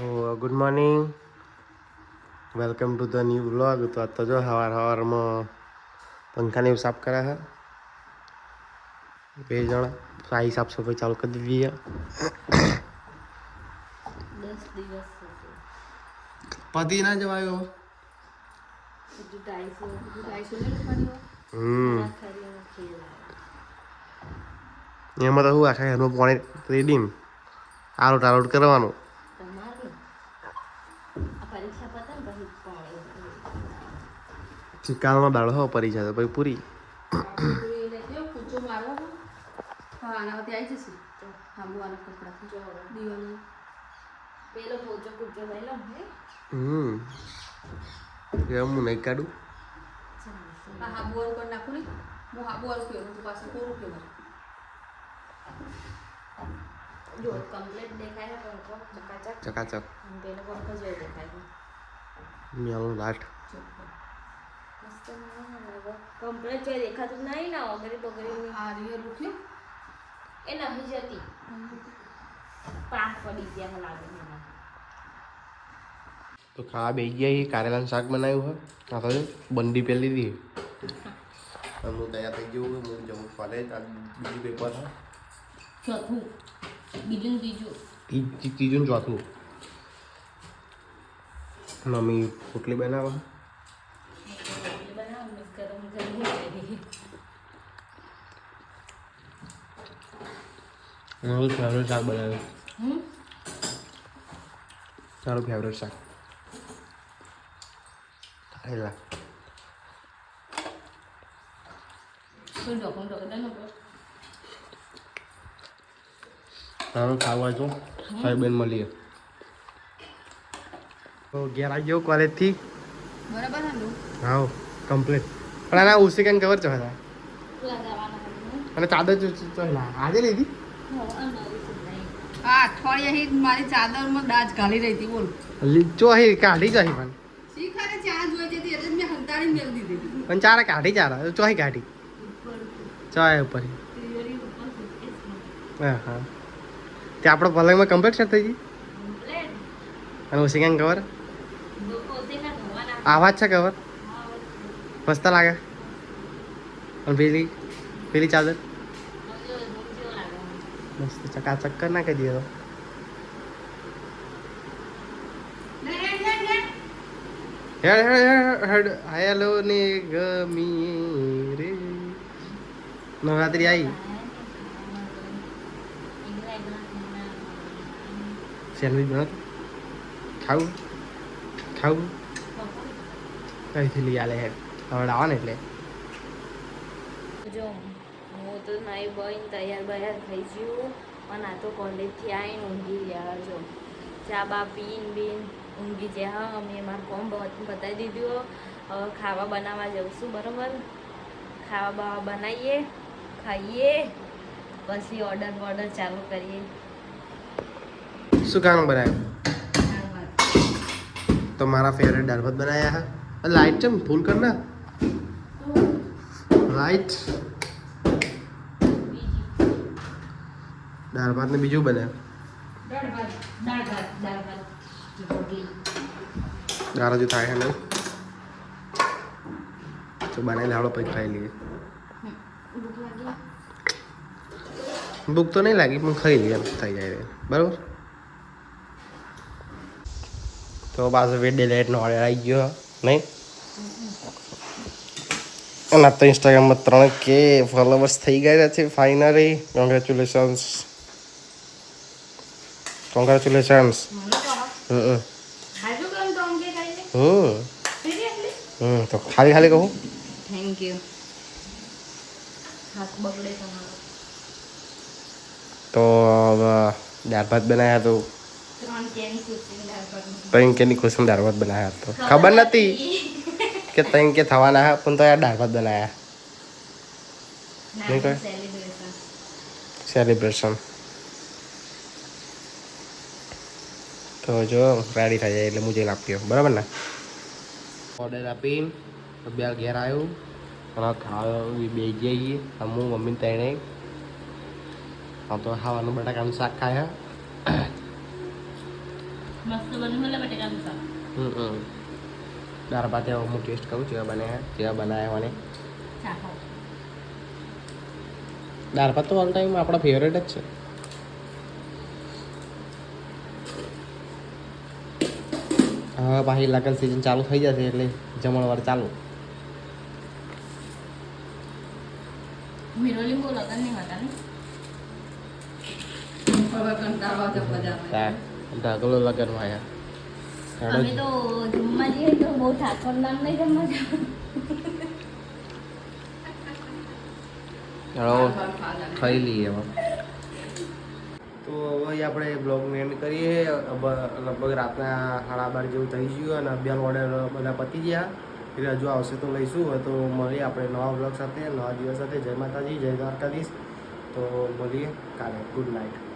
તો good morning welcome to the new vlog તો આ તો જો સવાર સવારમાં પંખાને એવું સાફ કર્યા છે બે જણા સારી સાફ સફાઈ ચાલુ કરી દીધી પતિ ના જવાયો એમાં તો શું આખા એનું પાણી રેડીમ આરોટ આરોટ કરવાનું તમારું આ પરીક્ષા પતે ને પછી પાણી ચિકાલમાં દાળ હો પરી જાય તો પછી પૂરી કૂચો મારવાનો હા આના વતી આવી જશે હાંબુવાના કપડા જો દિવાળી દાળ હો પરી. લઈ લો પૂરી હમ. હું નહીં કાઢું. પાછું ચકાચક. મિયાનું લાટ. મસ્ત કમ્પ્લીટ જો દેખાતું નહીં ના વગેરે બગરી આ રિયલ ઉઠ્યો એ નહીં જતી. પાક પડી ગયા લાગે મને. તો ખાવા બેસી ગયા એ કારેલાનું શાક બનાવ્યું હોય. આ તો બંડી પહેલી લીધી હું તૈયાર થઈ ગયું હું જવું કોલેજ આ બીજું પેપર છે. ચોથું. બીજું ને ત્રીજું. ત્રીજું ચોથું. મમ્મી રોટલી બનાવે રોટલી બનાવો ને ગરમ ગરમ કરી. મારું ફેવરેટ શાક બનાવ્યું તારું ફેવરેટ શાક કારેલા તારું ખાવા તો સાહેબ બેન મળીએ તો ઘેર આવી ગયો કોલેજથી બરાબર હા કમ્પ્લીટ પણ આના ઉસી કેમ ખબર છે અને ચાદર આજે લીધી હો, અઠવાડિયા હી મારી ચાદરમાં દાજ ઘાલી રહી હતી બોલ. લીચો અહીં કાઢી જાય પણ શીખાને ચા જોઈ જતી એટલે મેં હંતાડી મેળ દીધી પણ ચારા કાઢી ચારા. ચોહી કાઢી. ચોય ઉપર. હા. હા તે આપણો પલંગમાં કમ્પ્લીટ છે થઈ ગઈ અને ઓસિંગ દો- પોતે આવાજ છે હા, મસ્ત લાગે. અને પેલી પેલી ચાદર. મસ્ત ચકાચક કરી નાખી દઈએ તો હેડ હેડ હેડ હેલો ને ગમી રે નવરાત્રી આવી સેન્ડવિચ બનાવ ખાવું ખાવું કઈથી લઈ આલે હેડ હવે આવા એટલે જો હું તો મારી બહેન તૈયાર બૈયાર થઈ ગયું અને આ તો કોલેજથી આવીને ઊંઘી ગયા જો ચા બા પીન બીન ઊંઘી ગયા. હા અમે મારું કોમ બતાવી દીધું. હવે ખાવા બનાવવા છું બરાબર? ખાવા બાવા બનાવીએ ખાઈએ પછી ઓર્ડર બોર્ડર ચાલુ કરીએ. શું ખાવાનું બનાવ્યું? તો મારા ફેવરેટ દાળ ભાત બનાવ્યા હા. લાઈટ છે ફૂલ કરના? રાઈટ લાઈટ દાળ ભાત ને બીજું બને. દાળ હજુ થાય ને? તો બનાવી લાવડો પછી ખાઈ લઈએ. ભૂખ તો નહીં લાગી પણ ખાઈ લઈએ એમ થઈ જાય બરાબર? તો પાછો વેડે લાઇટનો ઓર્ડર આવી ગયો નહીં? અને તો ઇન્સ્ટાગ્રામમાં ત્રણ કે ફોલોવર્સ થઈ ગયા છે ફાઇનલી કોંગ્રેચ્યુલેશન્સ હાજુ કેમ તો હમ તો ખાલી ખાલી કહું? થેન્ક યુ હાથ બગડે તમારો. તો દાળ ભાત બનાવ્યા તો ત્રણ કેની ખુશી દાળ ભાત બનાવ્યા તો ખબર નથી. કે ત્રણ કે થવાના હા પણ તો યાર દાળ ભાત બનાવ્યા નહીં કહે? સેલિબ્રેશન તો જો રેડી થઈ જાય એટલે હું જઈને આપી બરાબર ને? ઓર્ડર આપીને બે ઘેર આવ્યું અને ખાવા બે જઈએ હું મમ્મી તેણે. હા તો ખાવાનું બટાકાનું શાક ખાયા. મસ્ત બન્યું શાક. હમ હમ. ભાત હવે હું ટેસ્ટ કરું જેવા બને જેવા બનાવ્યા મને દાળ ભાત તો ઓલ ટાઈમ આપણો ફેવરેટ જ છે. હવે પાછી લગન સિઝન ચાલુ થઈ જશે એટલે જમણવાર ચાલુ. ઢગલો લગનમાં અમે તો જમવા જઈએ તો બહુ ઠાકોર નામ નહીં જમવા જવાનું. હેડો બાર ખાધા. ખાઈ લઈએ તો હવે આપણે બ્લોગને એન્ડ કરીએ. લગભગ રાતના સાડા બાર જેવું થઈ ગયું અને અભ્યાસ ઓર્ડર બધા પતી ગયા. એટલે હજુ આવશે તો લઈશું. હવે તો મળીએ આપણે નવા બ્લોગ સાથે, નવા દિવસ સાથે. જય માતાજી, જય દ્વારકાધીશ. તો મળીએ કાલે. Good night